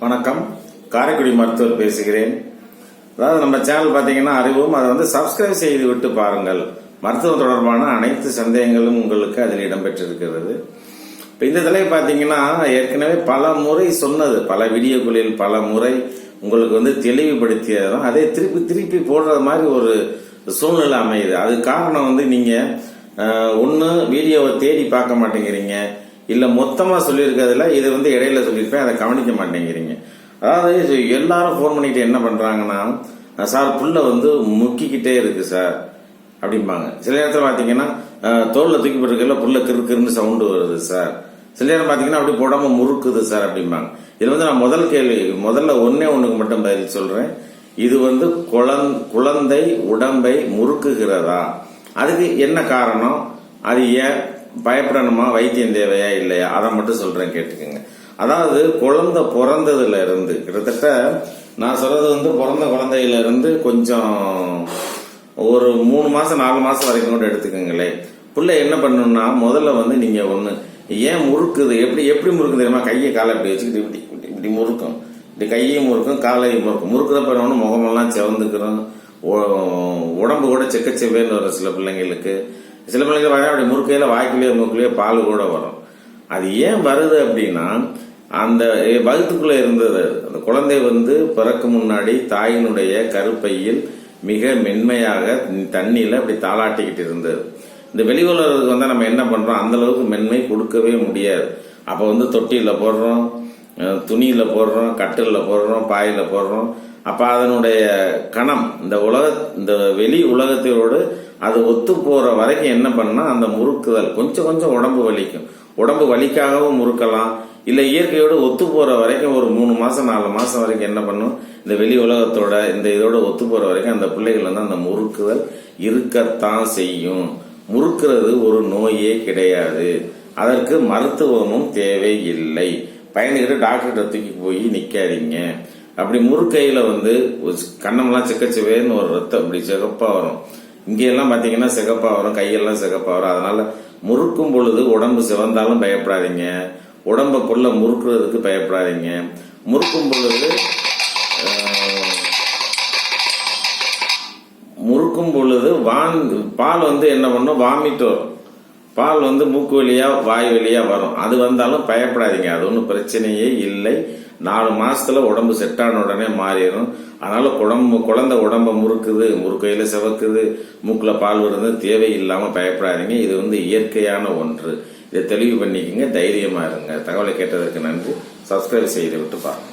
வணக்கம். காரைக்குடி மருத்துவர் பேசுகிறேன். அதாவது நம்ம சேனல் பார்த்தீங்கன்னா அறிவும் அதை வந்து சப்ஸ்கிரைப் செய்து விட்டு பாருங்கள். மருத்துவம் தொடர்பான அனைத்து சந்தேகங்களும் உங்களுக்கு அதில் இடம்பெற்றிருக்கிறது. இப்போ இந்த தலையை பார்த்தீங்கன்னா ஏற்கனவே பல முறை சொன்னது பல வீடியோக்களில் பல முறை உங்களுக்கு வந்து தெளிவுபடுத்தியதும் அதே திருப்பி திருப்பி போடுறது மாதிரி ஒரு சூழ்நிலை அமையுது. அது காரணம் வந்து நீங்கள் ஒன்று வீடியோவை தேடி பார்க்க மாட்டேங்கிறீங்க. இல்லை மொத்தமாக சொல்லியிருக்கிறதுல இது வந்து இடையில சொல்லியிருப்பேன் அதை கவனிக்க மாட்டேங்கிறீங்க. அதாவது எல்லாரும் ஃபோன் பண்ணிட்டு என்ன பண்ணுறாங்கன்னா சார் புல்லை வந்து முக்கிக்கிட்டே இருக்கு சார் அப்படிம்பாங்க. சில நேரத்தில் பார்த்தீங்கன்னா தோலில் தூக்கி போட்டுருக்கல புல்ல கிறு கிறுன்னு சவுண்டு வருது சார். சில நேரம் பார்த்தீங்கன்னா அப்படி போடாமல் முறுக்குது சார் அப்படிம்பாங்க. இது வந்து நான் முதல் கேள்வி முதல்ல ஒன்னே ஒன்றுக்கு மட்டும் பதில் சொல்கிறேன் இது வந்து குழந் குழந்தை உடம்பை முறுக்குகிறதா? அதுக்கு என்ன காரணம்? அது ஏன் பயப்படணுமா? வைத்தியம் தேவையா இல்லையா? அதை மட்டும் சொல்றேன் கேட்டுக்கோங்க. அதாவது குழந்தை பிறந்ததுல இருந்து கிட்டத்தட்ட நான் சொல்றது வந்து பிறந்த குழந்தையில இருந்து கொஞ்சம் ஒரு மூணு மாசம் நாலு மாசம் வரைக்கும் கூட எடுத்துக்கோங்களேன். பிள்ளை என்ன பண்ணணும்னா முதல்ல வந்து நீங்க ஒண்ணு ஏன் முறுக்குது? எப்படி எப்படி முறுக்கு தெரியுமா? கையை காலை இப்படி வச்சுக்கிட்டு இப்படி இப்படி இப்படி முறுக்கும். இப்படி கையையும் முறுக்கும் காலையும் முறுக்கும். முறுக்குறப்ப என்ன முகமெல்லாம் செவந்துக்கிறோம். உடம்பு கூட செக்கச்செவேன்னு வரும் சில பிள்ளைங்களுக்கு. சில பிள்ளைங்க பார்த்தா அப்படி முறுக்கையில் வாய்க்குள்ளேயோ மூக்கிலேயே பால் கூட வரும். அது ஏன் வருது அப்படின்னா அந்த வகுத்துக்குள்ளே இருந்தது அந்த குழந்தை வந்து பிறக்கும் முன்னாடி தாயினுடைய கருப்பையில் மிக மென்மையாக தண்ணியில் அப்படி தாளாட்டிக்கிட்டு இருந்தது. இந்த வெளி உலகத்துக்கு வந்தால் நம்ம என்ன பண்ணுறோம் அந்தளவுக்கு மென்மை கொடுக்கவே முடியாது. அப்போ வந்து தொட்டியில் போடுறோம் துணியில் போடுறோம் கட்டிலில் போடுறோம் பாயில் போடுறோம். அப்போ அதனுடைய கணம் இந்த உலக இந்த வெளி உலகத்தோடு அது ஒத்து போற வரைக்கும் என்ன பண்ணா அந்த முறுக்குதல் கொஞ்சம் கொஞ்சம் உடம்பு வலிக்கும். உடம்பு வலிக்காகவும் முறுக்கலாம். இல்ல இயற்கையோடு ஒத்து போற வரைக்கும் ஒரு மூணு மாசம் நாலு மாசம் வரைக்கும் என்ன பண்ணும்? இந்த வெளி உலகத்தோட இந்த இதோட ஒத்து போற வரைக்கும் அந்த பிள்ளைகள் வந்து அந்த முறுக்குதல் இருக்கத்தான் செய்யும். முறுக்கிறது ஒரு நோயே கிடையாது. அதற்கு மருத்துவமும் தேவையில்லை. பயந்துகிட்டு டாக்டர்கிட்ட தூக்கி போய் நிற்காதீங்க அப்படி முறுக்கையில் வந்து கண்ணம்லாம் கண்ணமெல்லாம் சிக்கச்சுவேன்னு ஒரு ரத்தம் அப்படி சிகப்பாக வரும். இங்கெல்லாம் பார்த்தீங்கன்னா சிகப்பாக வரும் கையெல்லாம் சிகப்பாக வரும் அதனால் முறுக்கும் பொழுது உடம்பு சிவந்தாலும் பயப்படாதீங்க. உடம்புக்குள்ளே முறுக்குறதுக்கு பயப்படாதீங்க. முறுக்கும் பொழுது முறுக்கும் பொழுது வான் பால் வந்து என்ன பண்ணும்? வாமிட் வரும். பால் வந்து மூக்கு வழியாக வாய் வழியாக வரும். அது வந்தாலும் பயப்படாதீங்க. அது ஒன்றும் பிரச்சனையே இல்லை. நாலு மாதத்தில் உடம்பு செட்டான உடனே மாறிடும். அதனால் குழம்பு குழந்தை உடம்ப முறுக்குது முறுக்கையில் சிவக்குது மூக்கில் பால் வருது தேவையில்லாமல் பயப்படாதீங்க. இது வந்து இயற்கையான ஒன்று. இதை தெளிவு பண்ணிக்கங்க தைரியமா இருங்க. தகவலை கேட்டதற்கு நன்றி. சப்ஸ்கிரைப் செய்து விட்டு பாருங்க.